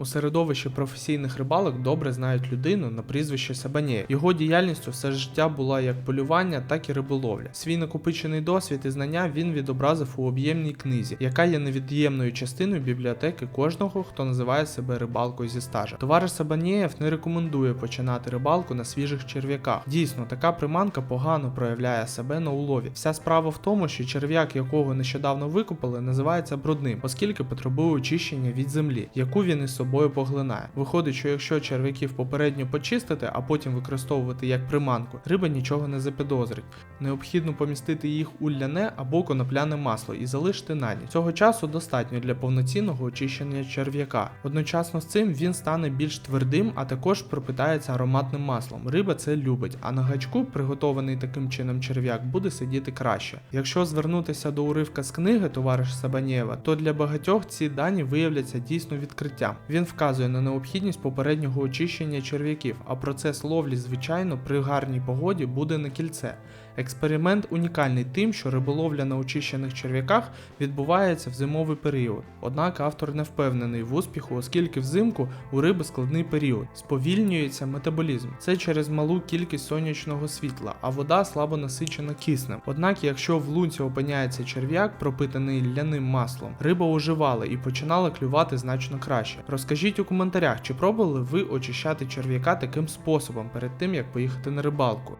У середовищі професійних рибалок добре знають людину на прізвище Сабанєєв. Його діяльністю все життя була як полювання, так і риболовля. Свій накопичений досвід і знання він відобразив у об'ємній книзі, яка є невід'ємною частиною бібліотеки кожного, хто називає себе рибалкою зі стажем. Товариш Сабанєєв не рекомендує починати рибалку на свіжих черв'яках. Дійсно, така приманка погано проявляє себе на улові. Вся справа в тому, що черв'як, якого нещодавно викопали, називається брудним, оскільки потребує очищення від землі, яку він із собою поглинає. Виходить, що якщо черв'яків попередньо почистити, а потім використовувати як приманку, риба нічого не запідозрить. Необхідно помістити їх у ляне або конопляне масло і залишити на ніч. Цього часу достатньо для повноцінного очищення черв'яка. Одночасно з цим він стане більш твердим, а також пропитається ароматним маслом. Риба це любить, а на гачку, приготований таким чином черв'як, буде сидіти краще. Якщо звернутися до уривка з книги товариш Сабанієва, то для багатьох ці дані виявляться дійсно відкриттям. Він вказує на необхідність попереднього очищення черв'яків, а процес ловлі, звичайно, при гарній погоді буде на кільце. Експеримент унікальний тим, що риболовля на очищених черв'яках відбувається в зимовий період. Однак автор не впевнений в успіху, оскільки взимку у риби складний період, сповільнюється метаболізм. Це через малу кількість сонячного світла, а вода слабо насичена киснем. Однак, якщо в лунці опиняється черв'як, пропитаний ляним маслом, риба оживала і починала клювати значно краще. Розкажіть у коментарях, чи пробували ви очищати черв'яка таким способом перед тим, як поїхати на рибалку.